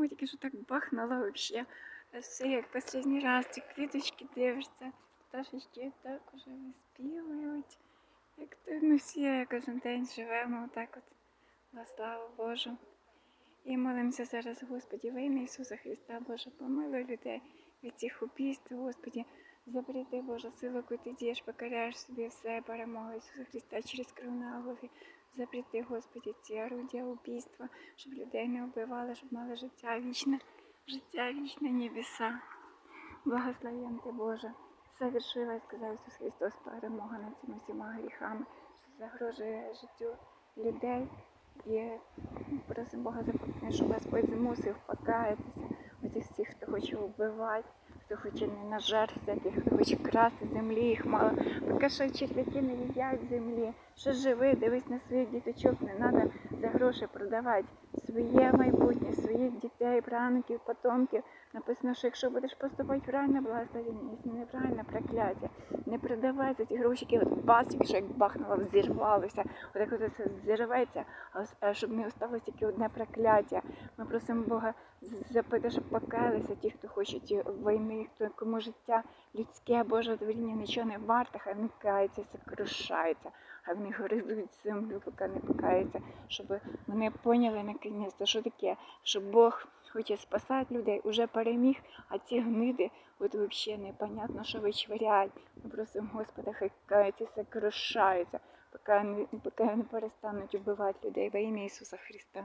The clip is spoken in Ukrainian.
Ой, тільки що так бахнуло вообще. Все як останній раз, ці квіточки дивишся, пташечки так уже виспівують. Як то ми всі кожен день живемо отак от во славу Божу. І молимося зараз, Господі, во ім'я Ісуса Христа, Боже, помилуй людей від цих убійств, Господі, запряти Божа силу, яку ти дієш, покоряєш собі все, перемогу Ісуса Христа через кров на голові. Запряти, Господі, ці орудія убійства, щоб людей не вбивали, щоб мали життя вічне, життя вічне небеса. Благословен ти, Боже. Совершила, сказав Ісус Христос, перемога над цими всіма гріхами, що загрожує життю людей. І просимо Бога щоб Господь змусив покаятися оцих всіх, хто хоче вбивати, хто хоче не на жертв всяких, хто хоче красти землі, їх мало. Поки що черв'яки не їдять землі. Що живи, дивись на своїх діточок, не треба за гроші продавати своє майбутнє, своїх дітей, правнуків, потомків. Написано, що якщо будеш поступати правильно, благословення, якщо неправильно, прокляття. Не продавай за ці грошики, от басик, що як бахнуло, взірвалося, отак от це зірветься, а щоб не осталось тільки одне прокляття. Ми просимо Бога запити, щоб покаялися ті, хто хочуть війни, хто кому життя людське, Боже творіння нічого не варте, хай вони каються, сокрушаються, хай вони гризуть землю, поки не покаються, щоб вони поняли наконець, що таке, що Бог хоче спасати людей, уже переміг, а ці гниди, от взагалі непонятно, що вичваряють. Ми просимо Господа, хай каються, сокрушаються, поки не, поки не перестануть убивати людей во ім'я Ісуса Христа.